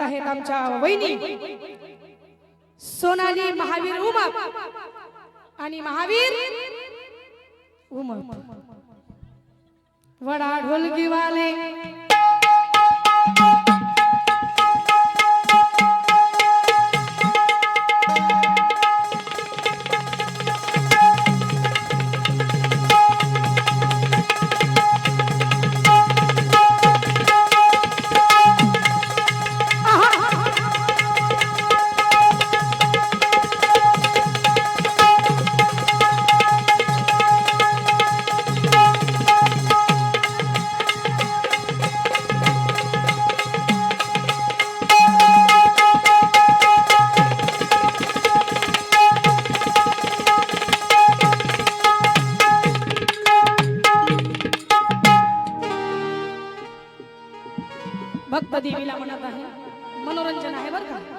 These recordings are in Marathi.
येत आहेत आमच्या वहिनी. सोनाली महावीर उमप आणि महावीर उमप. वडा ढोलकीवाले. भक्त देवीला म्हणत आहे. मनोरंजन आहे बरं का?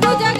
Do you